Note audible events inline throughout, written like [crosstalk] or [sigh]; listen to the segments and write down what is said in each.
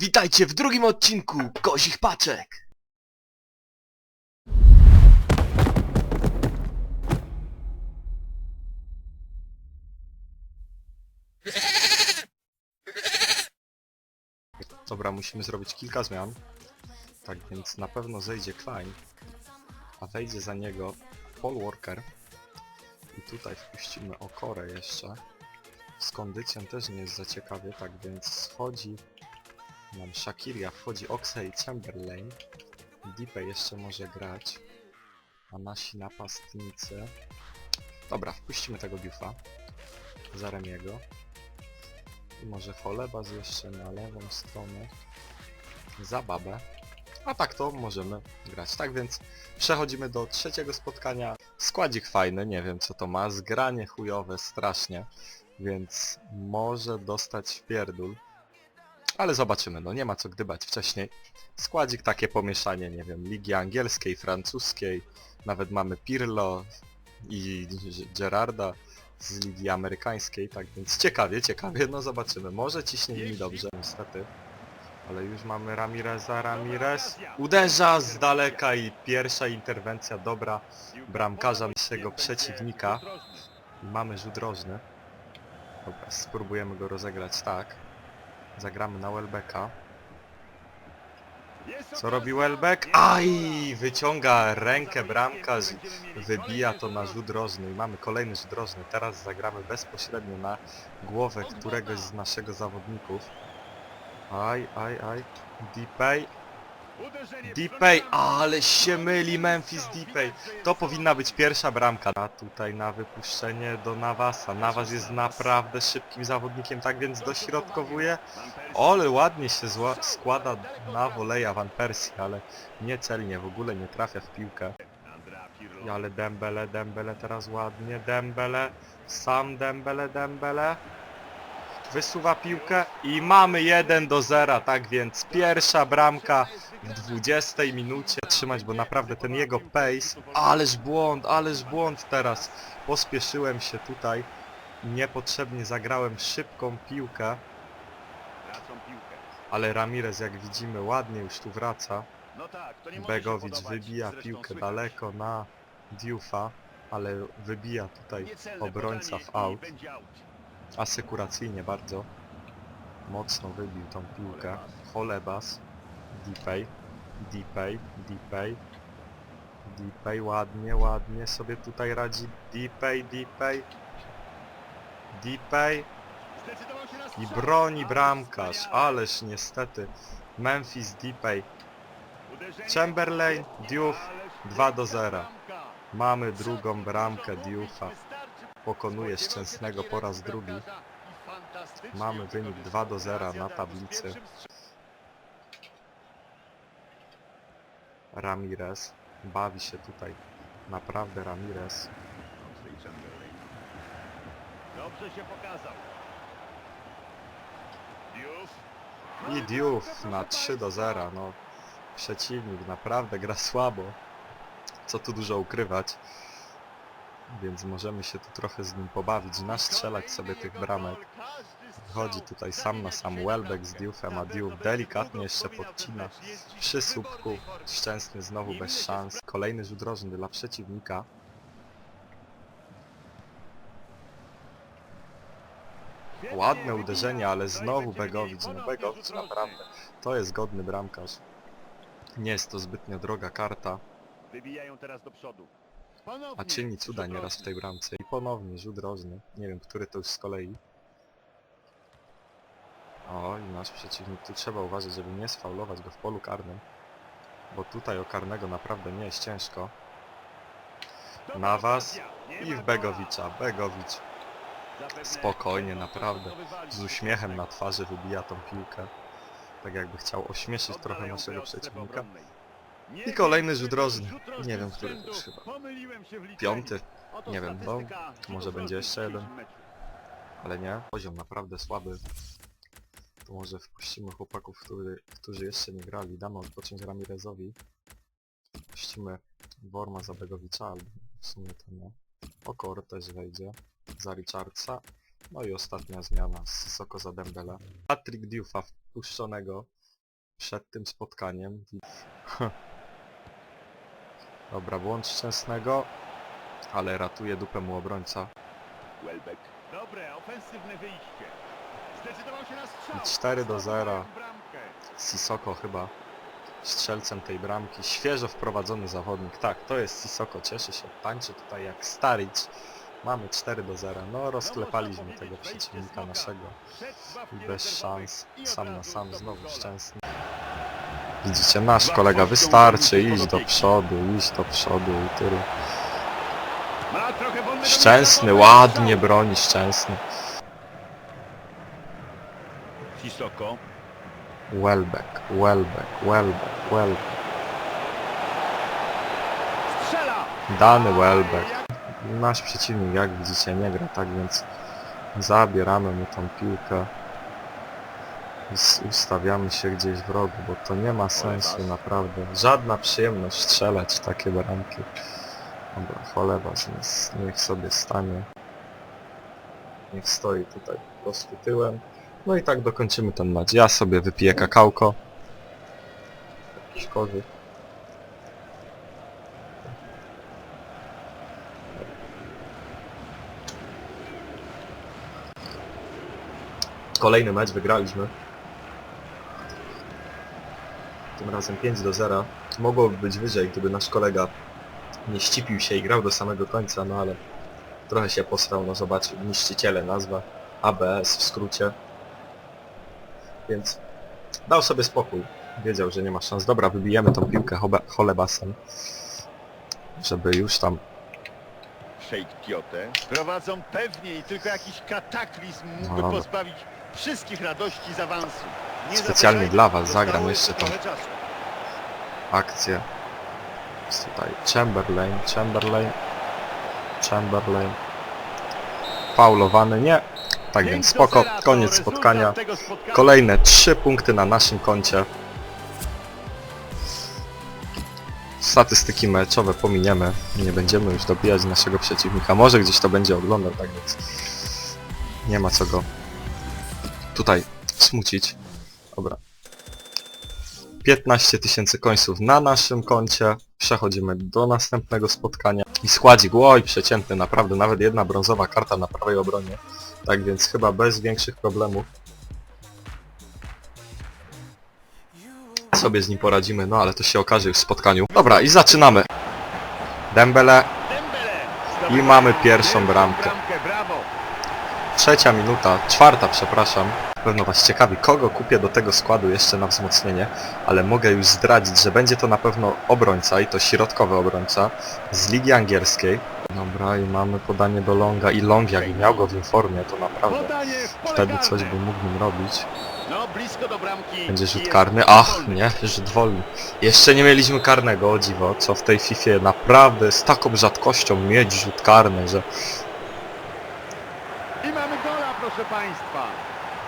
Witajcie w drugim odcinku Kozich Paczek! Dobra, musimy zrobić kilka zmian. Tak więc na pewno zejdzie Klein, a wejdzie za niego Paul Walker. I tutaj wpuścimy Okorę jeszcze. Z kondycją też nie jest za ciekawie, tak więc schodzi nam Shakiria, wchodzi Oxa i Chamberlain. Dipe jeszcze może grać. A nasi napastnicy... Dobra, wpuścimy tego Buffa. Za Remiego. I może Cholebaz jeszcze na lewą stronę. Za Babę. A tak to możemy grać. Tak więc przechodzimy do trzeciego spotkania. Składzik fajny, nie wiem co to ma. Zgranie chujowe strasznie. Więc może dostać pierdul. Ale zobaczymy, no nie ma co gdybać wcześniej. Składzik takie pomieszanie, nie wiem, ligi angielskiej, francuskiej, nawet mamy Pirlo i Gerarda z ligi amerykańskiej, tak więc ciekawie, ciekawie, no zobaczymy. Może ciśnie mi dobrze, niestety. Ale już mamy Ramireza, Ramirez uderza z daleka i pierwsza interwencja dobra bramkarza naszego przeciwnika. Mamy rzut rożny. Dobra, spróbujemy go rozegrać tak. Zagramy na Welbecka. Co robi Welbeck? Aj! Wyciąga rękę bramkarz i wybija to na rzut rożny. I mamy kolejny rzut rożny. Teraz zagramy bezpośrednio na głowę któregoś z naszego zawodników. Aj, aj, aj. Deepay. Deepay, ale się myli Memphis Deepay. To powinna być pierwsza bramka. A tutaj na wypuszczenie do Navasa. Navas jest naprawdę szybkim zawodnikiem, tak więc dośrodkowuje. Ale ładnie się zła- składa na woleja Van Persie, ale niecelnie, w ogóle nie trafia w piłkę. Ale Dembele, Dembele teraz ładnie, Dembele, sam Dembele, Dembele. Wysuwa piłkę i mamy 1 do 0, tak więc pierwsza bramka w 20 minucie trzymać, bo naprawdę ten jego pace, ależ błąd, ależ błąd teraz. Pospieszyłem się tutaj, niepotrzebnie zagrałem szybką piłkę, ale Ramirez jak widzimy ładnie już tu wraca. Begowicz wybija piłkę daleko na Diufa, ale wybija tutaj obrońca w aut. Asekuracyjnie bardzo. Mocno wybił tą piłkę. Holebas. Deepay. Deepay. Deepay. Deepay ładnie, ładnie sobie tutaj radzi. Deepay, Deepay. Deepay. I broni bramkarz, ależ niestety Memphis Deepay. Chamberlain, Diouf 2 do 0. Mamy drugą bramkę Diouf'a. Pokonuje Szczęsnego po raz drugi. Mamy wynik 2 do 0 na tablicy. Ramirez bawi się tutaj. Naprawdę Ramirez. Dobrze się pokazał. I Diouf na 3 do 0. No, przeciwnik naprawdę gra słabo. Co tu dużo ukrywać. Więc możemy się tu trochę z nim pobawić, nastrzelać sobie tych bramek. Wchodzi tutaj sam na sam Welbeck z Dioufem, a Diouf delikatnie jeszcze podcina przy słupku. Szczęsny znowu bez szans. Kolejny rzut rożny dla przeciwnika. Ładne uderzenie, ale znowu Begowicz. No Begowicz naprawdę. To jest godny bramkarz. Nie jest to zbytnio droga karta, Wybijają teraz do przodu. A czyni cuda nieraz w tej bramce. I ponownie rzut rożny. Nie wiem, który to już z kolei. O, i nasz przeciwnik. Tu trzeba uważać, żeby nie sfaulować go w polu karnym. Bo tutaj o karnego naprawdę nie jest ciężko. Na was i w Begowicza. Begowicz spokojnie, naprawdę. Z uśmiechem na twarzy wybija tą piłkę. Tak jakby chciał ośmieszyć trochę naszego przeciwnika. I kolejny rzut rożny. Nie wiem, który to już chyba. Piąty. Nie wiem, no, może będzie jeszcze jeden. Ale nie. Poziom naprawdę słaby. To może wpuścimy chłopaków, którzy, którzy jeszcze nie grali. Damy odpocząć Ramirezowi. Puścimy Worma za Begowicza, albo w sumie to nie. Okor też wejdzie za Richardsa. No i ostatnia zmiana z Soko za Dembele. Patrick Diouf'a wpuszczonego przed tym spotkaniem. [laughs] Dobra, błąd szczęsnego, ale ratuje dupę mu obrońca. Welbeck. Dobre, ofensywne wyjście. Zdecydował się na strzał. I 4 do 0. Zdobywają bramkę. Sisoko chyba strzelcem tej bramki. Świeżo wprowadzony zawodnik. Tak, to jest Sisoko. Cieszy się. Tańczy tutaj jak Staric. Mamy 4 do 0. No rozklepaliśmy tego przeciwnika naszego. I bez szans. Sam na sam znowu szczęsny. Widzicie, nasz kolega wystarczy iść do przodu, iść do przodu i tyle. Szczęsny, ładnie broni, szczęsny. Sisoko. Welbeck, Welbeck, Welbeck, Welbeck. Dany Welbeck. Nasz przeciwnik, jak widzicie, nie gra, tak więc zabieramy mu tą piłkę ustawiamy się gdzieś w rogu, bo to nie ma sensu naprawdę. Żadna przyjemność strzelać takie bramki. Dobra, cholebas, niech, niech sobie stanie. Niech stoi tutaj po prostu tyłem. No i tak dokończymy ten mecz. Ja sobie wypiję kakałko. Jakiś korzyść. Kolejny mecz wygraliśmy. Tym razem 5 do 0. Mogłoby być wyżej, gdyby nasz kolega nie ścipił się i grał do samego końca, no ale trochę się posrał, no zobaczył, niszczyciele nazwa, ABS w skrócie. Więc dał sobie spokój. Wiedział, że nie ma szans. Dobra, wybijemy tą piłkę cholebasem. Żeby już tam Szejk Piotę. Prowadzą pewnie i tylko jakiś kataklizm mógłby No. pozbawić wszystkich radości z awansu. Nie Specjalnie dla was zostało zagram jeszcze tą trochę czasu. akcję. Jest tutaj Chamberlain, Chamberlain, Chamberlain. Faulowany, nie. Tak więc spoko, zera to koniec rezultat spotkania. tego spotkania. Kolejne 3 punkty na naszym koncie. Statystyki meczowe pominiemy. Nie będziemy już dobijać naszego przeciwnika. Może gdzieś to będzie oglądał, tak więc nie ma co go tutaj smucić. Dobra. 15 tysięcy końców na naszym koncie. Przechodzimy do następnego spotkania. I składzik, oj, przeciętny, naprawdę, nawet jedna brązowa karta na prawej obronie. Tak więc chyba bez większych problemów sobie z nim poradzimy, no ale to się okaże już w spotkaniu. Dobra, i zaczynamy. Dembele. I mamy pierwszą bramkę. trzecia minuta, czwarta przepraszam. Na pewno was ciekawi, kogo kupię do tego składu jeszcze na wzmocnienie, ale mogę już zdradzić, że będzie to na pewno obrońca i to środkowy obrońca z ligi angielskiej. Dobra, i mamy podanie do Longa i Long jakby miał go w informie, to naprawdę wtedy coś by mógł nim robić. No blisko do bramki. Będzie rzut jest karny. Ach, wolny. nie, rzut wolny. Jeszcze nie mieliśmy karnego, o dziwo, co w tej FIFA naprawdę z taką rzadkością mieć rzut karny, że I mamy gola, proszę Państwa.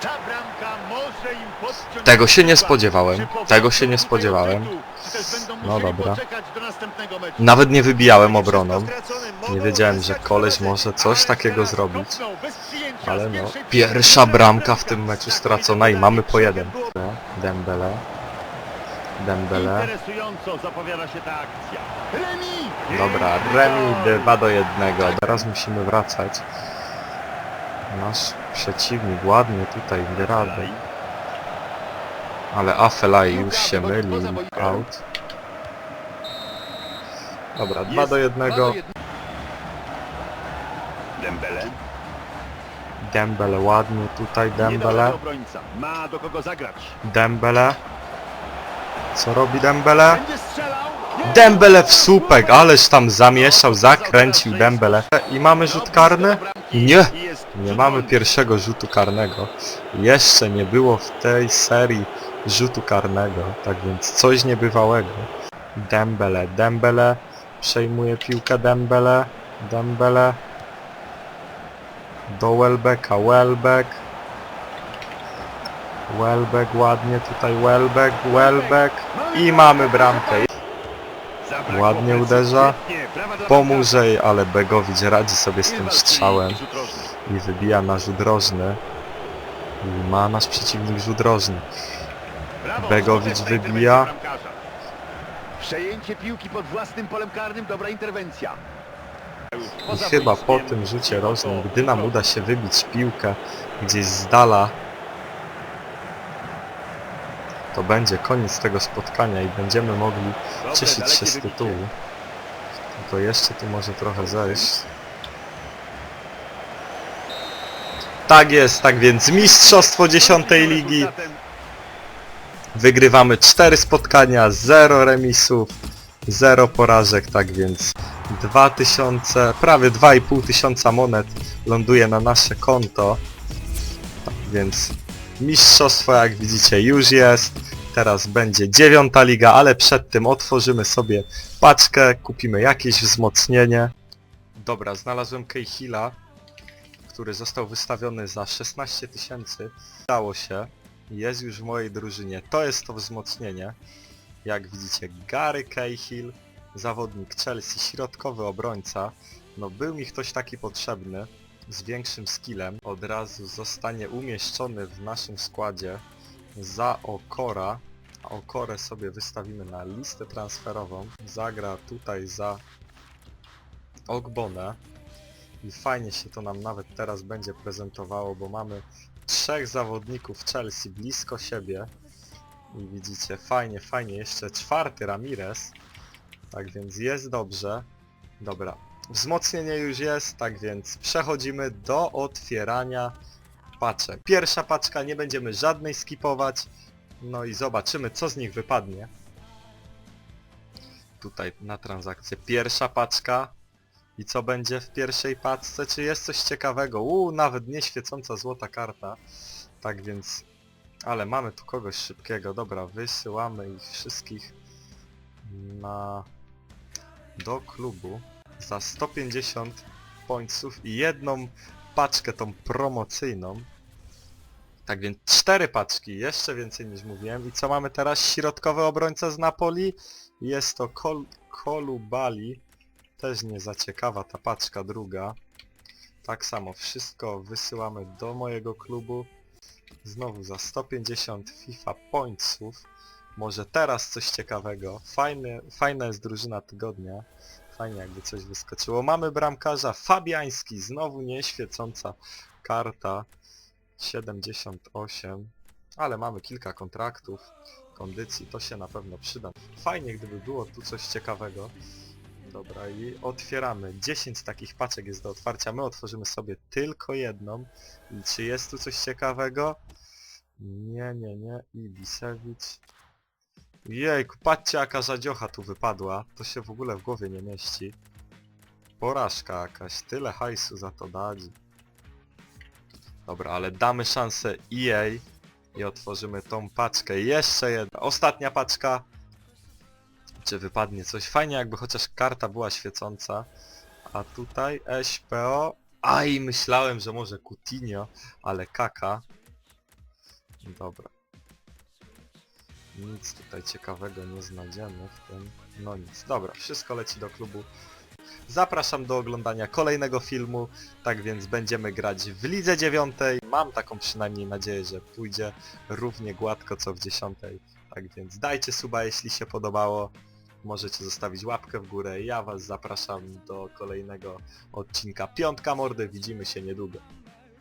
Ta bramka może im podciąć... Tego się nie spodziewałem. Tego się nie tutaj spodziewałem. też będą No musieli dobra. poczekać do następnego meczu. nawet nie wybijałem obroną. Nie wiedziałem, że koleś może coś takiego zrobić. kopnął bez przyjęcia Ale no, pierwsza bramka w tym meczu stracona i mamy po jeden. Dembele. Dembele. Interesująco zapowiada się ta akcja. Remi! Dobra, remi gol! 2 do 1. Teraz musimy wracać. Nasz przeciwnik ładnie tutaj gra, ale Afelaj już się myli. Out. Dobra, 2 Jest do 1. dwa jeden. Dembele. Dembele ładnie tutaj, Dembele. Obrońca. Ma do kogo zagrać. Dembele. Co robi Dembele? Będzie strzelał. Jest! Dembele w słupek, ależ tam zamieszał, zakręcił Dembele. I mamy rzut karny? Nie, I jest nie rzut mamy wolny. pierwszego rzutu karnego. Jeszcze nie było w tej serii rzutu karnego, tak więc coś niebywałego. Dembele, Dembele, przejmuje piłkę Dembele, Dembele. Do Welbecka, Welbeck. Welbeck ładnie tutaj, Welbeck, Welbeck. I mamy bramkę. Ładnie uderza. Pomóże, ale Begowicz radzi sobie z tym strzałem i wybija na rzut rożny. I ma nasz przeciwnik rzut rożny. Begowicz wybija. Przejęcie piłki pod własnym polem karnym, dobra interwencja. I chyba po tym rzucie rożnym, gdy nam uda się wybić piłkę gdzieś z dala, to będzie koniec tego spotkania i będziemy mogli cieszyć się z tytułu. Tylko jeszcze tu może trochę zejść. Tak jest, tak więc mistrzostwo 10 ligi. Wygrywamy 4 spotkania, 0 remisów, 0 porażek, tak więc 2000, prawie 2,5 tysiąca monet ląduje na nasze konto. Tak więc mistrzostwo jak widzicie już jest. Teraz będzie dziewiąta liga, ale przed tym otworzymy sobie paczkę, kupimy jakieś wzmocnienie. Dobra, znalazłem Kejhila, który został wystawiony za 16 tysięcy. Udało się jest już w mojej drużynie. To jest to wzmocnienie. Jak widzicie, Gary Cahill, zawodnik Chelsea, środkowy obrońca. No był mi ktoś taki potrzebny, z większym skillem. Od razu zostanie umieszczony w naszym składzie za Okora. Okorę sobie wystawimy na listę transferową. Zagra tutaj za Ogbonę. I fajnie się to nam nawet teraz będzie prezentowało, bo mamy trzech zawodników Chelsea blisko siebie. I widzicie, fajnie, fajnie, jeszcze czwarty Ramirez. Tak więc jest dobrze. Dobra, wzmocnienie już jest, tak więc przechodzimy do otwierania paczek. Pierwsza paczka, nie będziemy żadnej skipować. No i zobaczymy, co z nich wypadnie. Tutaj na transakcję pierwsza paczka. I co będzie w pierwszej paczce? Czy jest coś ciekawego? Uuu, nawet nie świecąca złota karta. Tak więc... Ale mamy tu kogoś szybkiego. Dobra, wysyłamy ich wszystkich na... do klubu za 150 pońców i jedną paczkę tą promocyjną. Tak więc cztery paczki, jeszcze więcej niż mówiłem. I co mamy teraz? Środkowy obrońca z Napoli. Jest to Kol Kolubali. Też nie za ciekawa ta paczka druga. Tak samo wszystko wysyłamy do mojego klubu. Znowu za 150 FIFA pointsów. Może teraz coś ciekawego. Fajny, fajna jest drużyna tygodnia. Fajnie jakby coś wyskoczyło. Mamy bramkarza Fabiański. Znowu nieświecąca karta. 78. Ale mamy kilka kontraktów. Kondycji to się na pewno przyda. Fajnie gdyby było tu coś ciekawego. Dobra i otwieramy. 10 takich paczek jest do otwarcia. My otworzymy sobie tylko jedną. I czy jest tu coś ciekawego? Nie, nie, nie. Ibisewicz. Jejku, patrzcie jaka żadziocha tu wypadła. To się w ogóle w głowie nie mieści. Porażka jakaś. Tyle hajsu za to dać. Dobra, ale damy szansę EA i otworzymy tą paczkę. Jeszcze jedna. Ostatnia paczka. Czy wypadnie coś? Fajnie jakby chociaż karta była świecąca. A tutaj SPO. Aj, myślałem, że może Coutinho, ale kaka. Dobra. Nic tutaj ciekawego nie znajdziemy w tym. No nic. Dobra, wszystko leci do klubu. Zapraszam do oglądania kolejnego filmu. Tak więc będziemy grać w Lidze 9. Mam taką przynajmniej nadzieję, że pójdzie równie gładko co w 10. Tak więc dajcie suba jeśli się podobało. Możecie zostawić łapkę w górę. Ja was zapraszam do kolejnego odcinka Piątka Mordy. Widzimy się niedługo.